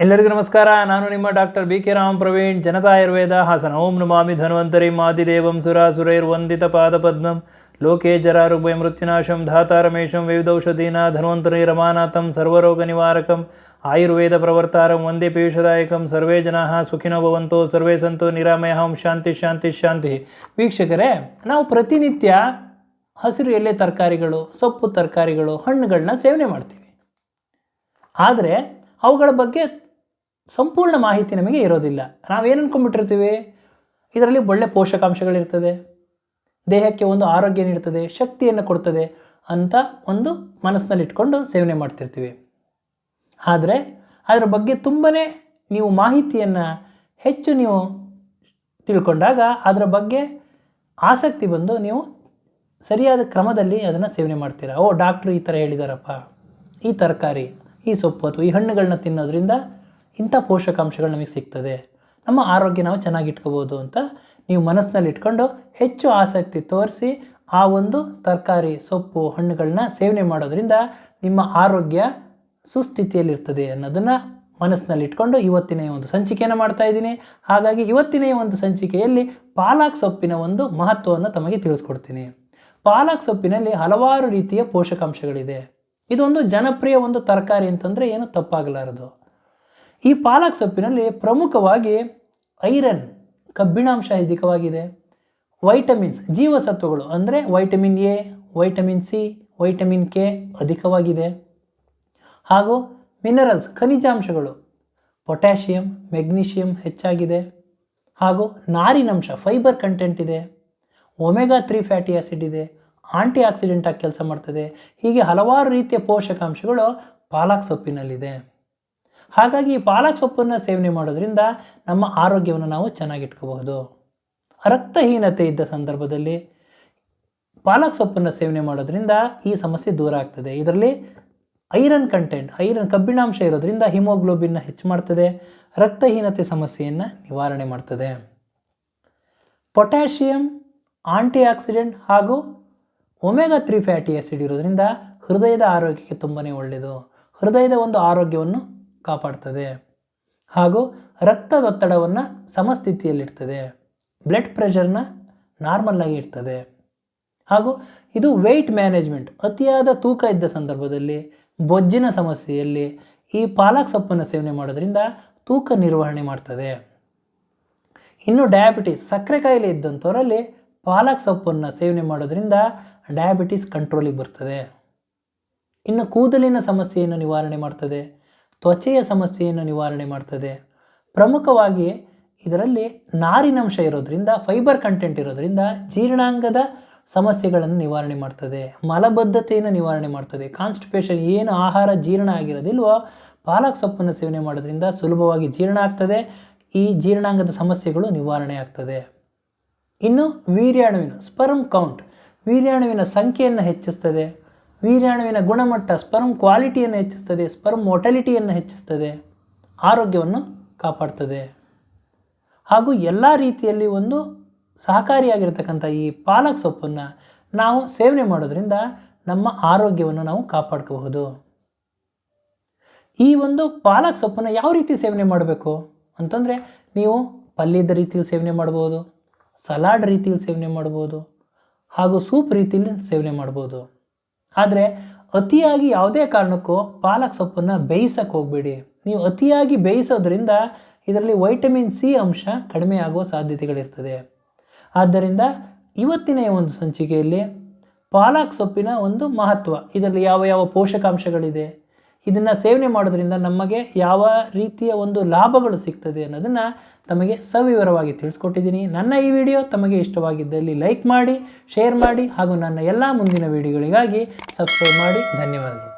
ಎಲ್ಲರಿಗೂ ನಮಸ್ಕಾರ. ನಾನು ನಿಮ್ಮ doctor B K Ram Praveen. Janata Ayurveda Hassan. ಓಂ ನಮಾಮಿ ಧನ್ವಂತರಿ. ಮಾದಿದೇವಂ ಸುರಾಸುರೈರ್ವಂದಿತ ಪಾದಪದ್ಮಂ. ಲೋಕೆ ಜರಾರುಗ್ಭಯ ಮೃತ್ಯುನಾಶಂ. ಧಾತಾರಮೇಶಂ ವಿವಿಧೌಷಧೀನ ಧನ್ವಂತರಿ ರಮಾನಾಥಂ. ಸರ್ವರೋಗ ನಿವಾರಕಂ ಆಯುರ್ವೇದ ಪ್ರವರ್ತಾರಂ. ವಂದೇ ಪೀಯೂಷದಾಯಕಂ. ಸರ್ವೇ ಜನಾ ಸುಖಿನೋ ಭವಂತೋ. ಸರ್ವೇ ಸಂತೋ ನಿರಾಮಯ ಓಂ ಶಾಂತಿ ಶಾಂತಿ ಶಾಂತಿ. ವೀಕ್ಷಕರೇ, ನಾವು ಪ್ರತಿನಿತ್ಯ ಹಸಿರು ಎಲೆ ತರಕಾರಿಗಳು, ಸೊಪ್ಪು ತರಕಾರಿಗಳು ಹಣ್ಣುಗಳನ್ನ ಸೇವನೆ ಮಾಡ್ತೀವಿ. ಆದರೆ ಅವುಗಳ ಬಗ್ಗೆ ಸಂಪೂರ್ಣ ಮಾಹಿತಿ ನಮಗೆ ಇರೋದಿಲ್ಲ. ನಾವೇನು ಅಂದ್ಕೊಂಡ್ಬಿಟ್ಟಿರ್ತೀವಿ ಇದರಲ್ಲಿ ಒಳ್ಳೆ ಪೋಷಕಾಂಶಗಳಿರ್ತದೆ. ದೇಹಕ್ಕೆ ಒಂದು ಆರೋಗ್ಯ ನೀಡ್ತದೆ, ಶಕ್ತಿಯನ್ನು ಕೊಡ್ತದೆ ಅಂತ ಒಂದು ಮನಸ್ಸಿನಲ್ಲಿ ಇಟ್ಕೊಂಡು ಸೇವನೆ ಮಾಡ್ತಿರ್ತೀವಿ. ಆದರೆ ಅದರ ಬಗ್ಗೆ ತುಂಬಾ ನೀವು ಮಾಹಿತಿಯನ್ನು ಹೆಚ್ಚು ನೀವು ತಿಳ್ಕೊಂಡಾಗ ಅದರ ಬಗ್ಗೆ ಆಸಕ್ತಿ ಬಂದು ನೀವು ಸರಿಯಾದ ಕ್ರಮದಲ್ಲಿ ಅದನ್ನು ಸೇವನೆ ಮಾಡ್ತೀರಾ? ಓ, ಡಾಕ್ಟ್ರು ಈ ಥರ ಹೇಳಿದಾರಪ್ಪ. ಈ ತರಕಾರಿ, ಈ ಸೊಪ್ಪು ಅಥವಾ ಈ ಹಣ್ಣುಗಳನ್ನ ತಿನ್ನೋದ್ರಿಂದ ಇಂಥ ಪೋಷಕಾಂಶಗಳು ನಮಗೆ ಸಿಗ್ತದೆ. ನಮ್ಮ ಆರೋಗ್ಯ ನಾವು ಚೆನ್ನಾಗಿ ಇಟ್ಕೋಬೋದು ಅಂತ ನೀವು ಮನಸ್ಸಿನಲ್ಲಿ ಇಟ್ಕೊಂಡು ಹೆಚ್ಚು ಆಸಕ್ತಿ ತೋರಿಸಿ ಆ ಒಂದು ತರಕಾರಿ, ಸೊಪ್ಪು ಹಣ್ಣುಗಳನ್ನ ಸೇವನೆ ಮಾಡೋದ್ರಿಂದ ನಿಮ್ಮ ಆರೋಗ್ಯ ಸುಸ್ಥಿತಿಯಲ್ಲಿರ್ತದೆ ಅನ್ನೋದನ್ನು ಮನಸ್ಸಿನಲ್ಲಿ ಇಟ್ಕೊಂಡು ಇವತ್ತಿನ ಒಂದು ಸಂಚಿಕೆಯನ್ನು ಮಾಡ್ತಾ ಇದ್ದೀನಿ. ಹಾಗಾಗಿ ಇವತ್ತಿನ ಒಂದು ಸಂಚಿಕೆಯಲ್ಲಿ ಪಾಲಕ್ ಸೊಪ್ಪಿನ ಒಂದು ಮಹತ್ವವನ್ನು ತಮಗೆ ತಿಳಿಸ್ಕೊಡ್ತೀನಿ. ಪಾಲಕ್ ಸೊಪ್ಪಿನಲ್ಲಿ ಹಲವಾರು ರೀತಿಯ ಪೋಷಕಾಂಶಗಳಿದೆ. ಇದೊಂದು ಜನಪ್ರಿಯ ಒಂದು ತರಕಾರಿ ಅಂತಂದರೆ ಏನು? ತಪ್ಪಾಗಲಾರದು. ಈ ಪಾಲಕ್ ಸೊಪ್ಪಿನಲ್ಲಿ ಪ್ರಮುಖವಾಗಿ ಐರನ್, ಕಬ್ಬಿಣಾಂಶ ಅಧಿಕವಾಗಿದೆ ವೈಟಮಿನ್ಸ್, ಜೀವಸತ್ವಗಳು ಅಂದರೆ vitamin A, vitamin C, vitamin K ಅಧಿಕವಾಗಿದೆ. ಹಾಗೂ ಮಿನರಲ್ಸ್, ಖನಿಜಾಂಶಗಳು ಪೊಟ್ಯಾಷಿಯಂ, ಮೆಗ್ನೀಷಿಯಂ ಹೆಚ್ಚಾಗಿದೆ. ಹಾಗೂ ನಾರಿನಂಶ, ಫೈಬರ್ ಕಂಟೆಂಟ್ ಇದೆ. ಒಮೆಗಾ ತ್ರೀ ಫ್ಯಾಟಿ ಆ್ಯಸಿಡ್ ಇದೆ. ಆಂಟಿ ಆಕ್ಸಿಡೆಂಟಾಗಿ ಕೆಲಸ ಮಾಡ್ತದೆ. ಹೀಗೆ ಹಲವಾರು ರೀತಿಯ ಪೋಷಕಾಂಶಗಳು ಪಾಲಕ್ ಸೊಪ್ಪಿನಲ್ಲಿದೆ. ಹಾಗಾಗಿ ಈ ಪಾಲಕ್ ಸೊಪ್ಪನ್ನು ಸೇವನೆ ಮಾಡೋದ್ರಿಂದ ನಮ್ಮ ಆರೋಗ್ಯವನ್ನು ನಾವು ಚೆನ್ನಾಗಿಟ್ಕೋಬಹುದು. ರಕ್ತಹೀನತೆ ಇದ್ದ ಸಂದರ್ಭದಲ್ಲಿ ಪಾಲಕ್ ಸೊಪ್ಪನ್ನು ಸೇವನೆ ಮಾಡೋದ್ರಿಂದ ಈ ಸಮಸ್ಯೆ ದೂರ ಆಗ್ತದೆ. ಇದರಲ್ಲಿ ಐರನ್ ಕಂಟೆಂಟ್, ಐರನ್ ಕಬ್ಬಿಣಾಂಶ ಇರೋದ್ರಿಂದ ಹಿಮೋಗ್ಲೋಬಿನ್ನ ಹೆಚ್ಚು ಮಾಡ್ತದೆ, ರಕ್ತಹೀನತೆ ಸಮಸ್ಯೆಯನ್ನು ನಿವಾರಣೆ ಮಾಡ್ತದೆ. ಪೊಟ್ಯಾಷಿಯಂ ಆಂಟಿ ಆಕ್ಸಿಡೆಂಟ್ ಹಾಗೂ ಒಮೆಗಾ ತ್ರೀ ಫ್ಯಾಟಿ ಆ್ಯಸಿಡ್ ಇರೋದ್ರಿಂದ ಹೃದಯದ ಆರೋಗ್ಯಕ್ಕೆ ತುಂಬಾ ಒಳ್ಳೆಯದು ಹೃದಯದ ಒಂದು ಆರೋಗ್ಯವನ್ನು ಕಾಪಾಡ್ತದೆ. ಹಾಗೂ ರಕ್ತದೊತ್ತಡವನ್ನು ಸಮಸ್ಥಿತಿಯಲ್ಲಿರ್ತದೆ ಬ್ಲಡ್ ಪ್ರೆಷರ್ನ ನಾರ್ಮಲ್ಲಾಗಿ ಇರ್ತದೆ ಹಾಗೂ ಇದು ವೆಯ್ಟ್ ಮ್ಯಾನೇಜ್ಮೆಂಟ್, ಅತಿಯಾದ ತೂಕ ಇದ್ದ ಸಂದರ್ಭದಲ್ಲಿ, ಬೊಜ್ಜಿನ ಸಮಸ್ಯೆಯಲ್ಲಿ ಈ ಪಾಲಕ್ ಸೊಪ್ಪನ್ನು ಸೇವನೆ ಮಾಡೋದ್ರಿಂದ ತೂಕ ನಿರ್ವಹಣೆ ಮಾಡ್ತದೆ. ಇನ್ನು ಡಯಾಬಿಟಿಸ್, ಸಕ್ಕರೆ ಕಾಯಿಲೆ ಇದ್ದಂಥವರಲ್ಲಿ ಪಾಲಕ್ ಸೊಪ್ಪನ್ನು ಸೇವನೆ ಮಾಡೋದ್ರಿಂದ ಡಯಾಬಿಟಿಸ್ ಕಂಟ್ರೋಲಿಗೆ ಬರ್ತದೆ. ಇನ್ನು ಕೂದಲಿನ ಸಮಸ್ಯೆಯನ್ನು ನಿವಾರಣೆ ಮಾಡ್ತದೆ. ತ್ವಚೆಯ ಸಮಸ್ಯೆಯನ್ನು ನಿವಾರಣೆ ಮಾಡ್ತದೆ. ಪ್ರಮುಖವಾಗಿ ಇದರಲ್ಲಿ ನಾರಿನಂಶ ಇರೋದರಿಂದ ಫೈಬರ್ ಕಂಟೆಂಟ್ ಇರೋದ್ರಿಂದ ಜೀರ್ಣಾಂಗದ ಸಮಸ್ಯೆಗಳನ್ನು ನಿವಾರಣೆ ಮಾಡ್ತದೆ. ಮಲಬದ್ಧತೆಯನ್ನು ನಿವಾರಣೆ ಮಾಡ್ತದೆ. ಕಾನ್ಸ್ಟಿಪೇಷನ್ ಏನು ಆಹಾರ ಜೀರ್ಣ ಆಗಿರೋದಿಲ್ವೋ, ಪಾಲಕ್ ಸೊಪ್ಪನ್ನು ಸೇವನೆ ಮಾಡೋದ್ರಿಂದ ಸುಲಭವಾಗಿ ಜೀರ್ಣ ಆಗ್ತದೆ. ಈ ಜೀರ್ಣಾಂಗದ ಸಮಸ್ಯೆಗಳು ನಿವಾರಣೆ ಆಗ್ತದೆ. ಇನ್ನು ವೀರ್ಯಾಣುವಿನ ಸ್ಪರ್ಮ್ ಕೌಂಟ್ ವೀರ್ಯಾಣುವಿನ ಸಂಖ್ಯೆಯನ್ನು ಹೆಚ್ಚಿಸ್ತದೆ. ವೀರ್ಯಾಣುವಿನ ಗುಣಮಟ್ಟ ಸ್ಪರ್ಮ್ ಕ್ವಾಲಿಟಿಯನ್ನು ಹೆಚ್ಚಿಸ್ತದೆ ಸ್ಪರ್ಮ್ ಮೊಟಲಿಟಿಯನ್ನು ಹೆಚ್ಚಿಸ್ತದೆ, ಆರೋಗ್ಯವನ್ನು ಕಾಪಾಡ್ತದೆ. ಹಾಗೂ ಎಲ್ಲ ರೀತಿಯಲ್ಲಿ ಒಂದು ಸಹಕಾರಿಯಾಗಿರತಕ್ಕಂಥ ಈ ಪಾಲಕ್ ಸೊಪ್ಪನ್ನು ನಾವು ಸೇವನೆ ಮಾಡೋದ್ರಿಂದ ನಮ್ಮ ಆರೋಗ್ಯವನ್ನು ನಾವು ಕಾಪಾಡ್ಕೋಬಹುದು. ಈ ಒಂದು ಪಾಲಕ್ ಸೊಪ್ಪನ್ನು ಯಾವ ರೀತಿ ಸೇವನೆ ಮಾಡಬೇಕು ಅಂತಂದರೆ, ನೀವು ಪಲ್ಯದ ರೀತಿಯಲ್ಲಿ ಸೇವನೆ ಮಾಡ್ಬೋದು ಸಲಾಡ್ ರೀತಿಯಲ್ಲಿ ಸೇವನೆ ಮಾಡ್ಬೋದು ಹಾಗೂ ಸೂಪ್ ರೀತಿಯಲ್ಲಿ ಸೇವನೆ ಮಾಡ್ಬೋದು ಆದರೆ ಅತಿಯಾಗಿ ಯಾವುದೇ ಕಾರಣಕ್ಕೂ ಪಾಲಕ್ ಸೊಪ್ಪನ್ನು ಬೇಯಿಸಕ್ಕೆ ಹೋಗಬೇಡಿ. ನೀವು ಅತಿಯಾಗಿ ಬೇಯಿಸೋದ್ರಿಂದ ಇದರಲ್ಲಿ ವೈಟಮಿನ್ ಸಿ ಅಂಶ ಕಡಿಮೆ ಆಗುವ ಸಾಧ್ಯತೆಗಳಿರ್ತದೆ. ಆದ್ದರಿಂದ ಇವತ್ತಿನ ಒಂದು ಸಂಚಿಕೆಯಲ್ಲಿ ಪಾಲಕ್ ಸೊಪ್ಪಿನ ಒಂದು ಮಹತ್ವ, ಇದರಲ್ಲಿ ಯಾವ ಯಾವ ಪೋಷಕಾಂಶಗಳಿದೆ ಇದನ್ನು ಸೇವನೆ ಮಾಡೋದ್ರಿಂದ ನಮಗೆ ಯಾವ ರೀತಿಯ ಒಂದು ಲಾಭಗಳು ಸಿಗ್ತದೆ ಅನ್ನೋದನ್ನು ತಮಗೆ ಸವಿವರವಾಗಿ ತಿಳಿಸ್ಕೊಟ್ಟಿದ್ದೀನಿ. ನನ್ನ ಈ ವಿಡಿಯೋ ತಮಗೆ ಇಷ್ಟವಾಗಿದ್ದಲ್ಲಿ ಲೈಕ್ ಮಾಡಿ, ಶೇರ್ ಮಾಡಿ ಹಾಗೂ ನನ್ನ ಎಲ್ಲ ಮುಂದಿನ ವಿಡಿಯೋಗಳಿಗಾಗಿ ಸಬ್ಸ್ಕ್ರೈಬ್ ಮಾಡಿ. ಧನ್ಯವಾದಗಳು.